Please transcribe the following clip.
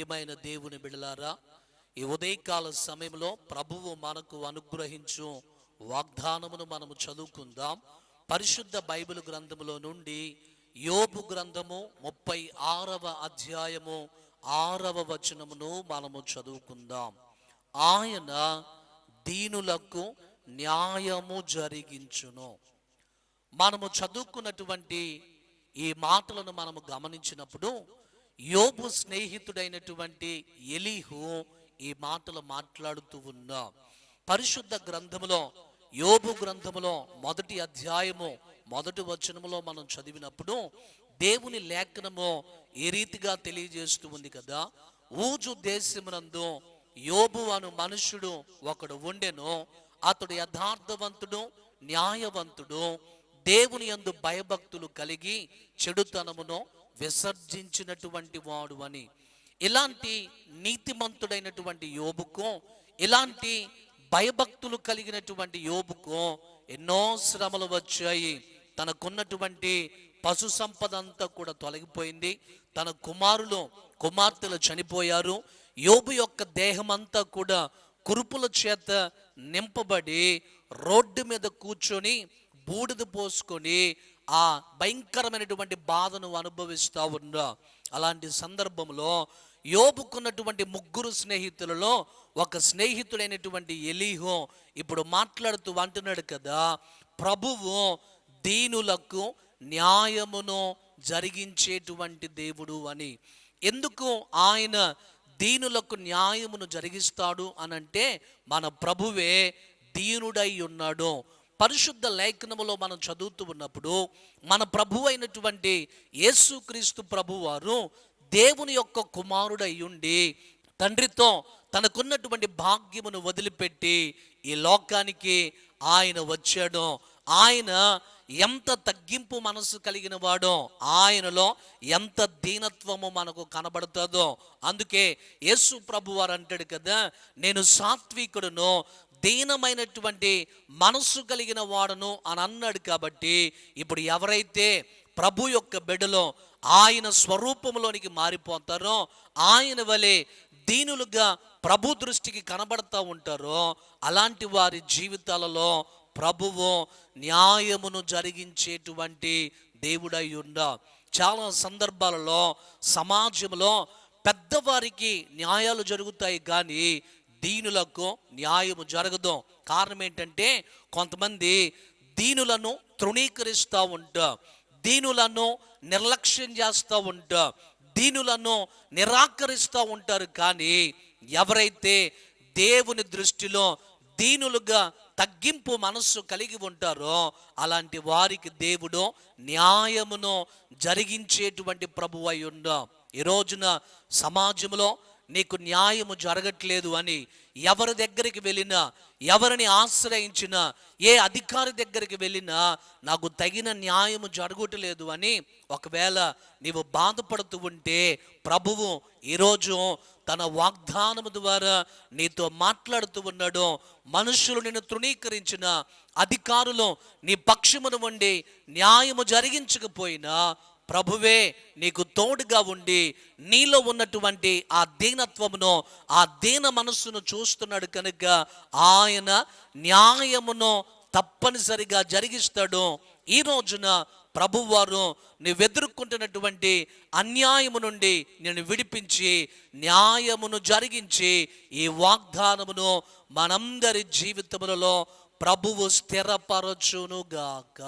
ముఖ్యమైన దేవుని బిడలారా ఈ ఉదయకాల సమయంలో ప్రభువు మనకు అనుగ్రహించు వాగ్దానమును మనము చదువుకుందాం. పరిశుద్ధ బైబిల్ గ్రంథములో నుండి యోబు గ్రంథము ముప్పై ఆరవ అధ్యాయము ఆరవ వచనమును మనము చదువుకుందాం. ఆయన దీనులకు న్యాయము జరిగించును. మనము చదువుకున్నటువంటి ఈ మాటలను మనము గమనించినప్పుడు యోబు స్నేహితుడైనటువంటి ఎలీహు ఈ మాటలు మాట్లాడుతూ ఉన్నా పరిశుద్ధ గ్రంథములో యోబు గ్రంథములో మొదటి అధ్యాయము మొదటి వచనములో మనం చదివినప్పుడు దేవుని లేఖనము ఏ రీతిగా తెలియజేస్తూ ఉంది కదా. ఊజు దేశమునందు యోబు అను మనుష్యుడు ఒకడు ఉండెను. అతడు యథార్థవంతుడు న్యాయవంతుడు దేవుని యందు భయభక్తులు కలిగి చెడుతనమును విసర్జించినటువంటి వాడు అని. ఇలాంటి నీతిమంతుడైనటువంటి యోబుకు ఇలాంటి భయభక్తులు కలిగినటువంటి యోబుకు ఎన్నో శ్రమలు వచ్చాయి. తనకున్నటువంటి పశు సంపద అంతా కూడా తొలగిపోయింది. తన కుమారులు కుమార్తెలు చనిపోయారు. యోబు యొక్క దేహం అంతా కూడా కురుపుల చేత నింపబడి రోడ్డు మీద కూర్చొని బూడిద పోసుకొని ఆ భయంకరమైనటువంటి బాధను అనుభవిస్తూ ఉన్నా. అలాంటి సందర్భంలో యోబుకున్నటువంటి ముగ్గురు స్నేహితులలో ఒక స్నేహితుడైనటువంటి ఎలీహో ఇప్పుడు మాట్లాడుతూ అంటున్నాడు కదా ప్రభువు దీనులకు న్యాయమును జరిగించేటువంటి దేవుడు అని. ఎందుకు ఆయన దీనులకు న్యాయమును జరిగిస్తాడు అనంటే మన ప్రభువే దీనుడై ఉన్నాడు. పరిశుద్ధ లేఖనములో మనం చదువుతూ ఉన్నప్పుడు మన ప్రభు అయినటువంటి యేసుక్రీస్తు ప్రభువారు దేవుని యొక్క కుమారుడై ఉండి తండ్రితో తనకున్నటువంటి భాగ్యమును వదిలిపెట్టి ఈ లోకానికి ఆయన వచ్చాడు. ఆయన ఎంత తగ్గింపు మనసు కలిగిన వాడో ఆయనలో ఎంత దీనత్వము మనకు కనబడుతుందో. అందుకే యేసు ప్రభు వారు అంటాడు కదా నేను సాత్వికుడును దీనమైనటువంటి మనస్సు కలిగిన వాడను అని అన్నాడు కాబట్టి ఇప్పుడు ఎవరైతే ప్రభు యొక్క బిడ్డలో ఆయన స్వరూపంలోనికి మారిపోతారో ఆయన వలె దీనులుగా ప్రభు దృష్టికి కనబడతా ఉంటారో అలాంటి వారి జీవితాలలో ప్రభువు న్యాయమును జరిగించేటువంటి దేవుడై ఉండ. చాలా సందర్భాలలో సమాజంలో పెద్దవారికి న్యాయాలు జరుగుతాయి కానీ దీనులకు న్యాయము జరగదు. కారణం ఏంటంటే కొంతమంది దీనులను తృణీకరిస్తూ ఉంటా దీనులను నిర్లక్ష్యం చేస్తూ ఉంటా దీనులను నిరాకరిస్తూ ఉంటారు. కానీ ఎవరైతే దేవుని దృష్టిలో దీనులుగా తగ్గింపు మనస్సు కలిగి ఉంటారో అలాంటి వారికి దేవుడు న్యాయమును జరిగించేటువంటి ప్రభు అయి ఉండ. ఈ రోజున సమాజంలో నీకు న్యాయము జరగట్లేదు అని ఎవరి దగ్గరికి వెళ్ళినా ఎవరిని ఆశ్రయించినా ఏ అధికారి దగ్గరికి వెళ్ళినా నాకు తగిన న్యాయము జరగట్లేదు అని ఒకవేళ నీవు బాధపడుతూ ఉంటే ప్రభువు ఈరోజు తన వాగ్దానము ద్వారా నీతో మాట్లాడుతూ ఉన్నాడు. మనుషులు నిన్ను తృణీకరించిన అధికారులు నీ పక్షమును ఉండి న్యాయము జరిగించకపోయినా ప్రభువే నీకు తోడుగా ఉండి నీలో ఉన్నటువంటి ఆ దీనత్వమును ఆ దీన మనస్సును చూస్తున్నాడు కనుక ఆయన న్యాయమును తప్పనిసరిగా జరిగిస్తాడు. ఈ రోజున ప్రభువారు నువ్వెదుర్కొంటున్నటువంటి అన్యాయము నుండి నేను విడిపించి న్యాయమును జరిగించి ఈ వాగ్దానమును మనందరి జీవితములలో ప్రభువు స్థిరపరచునుగాక.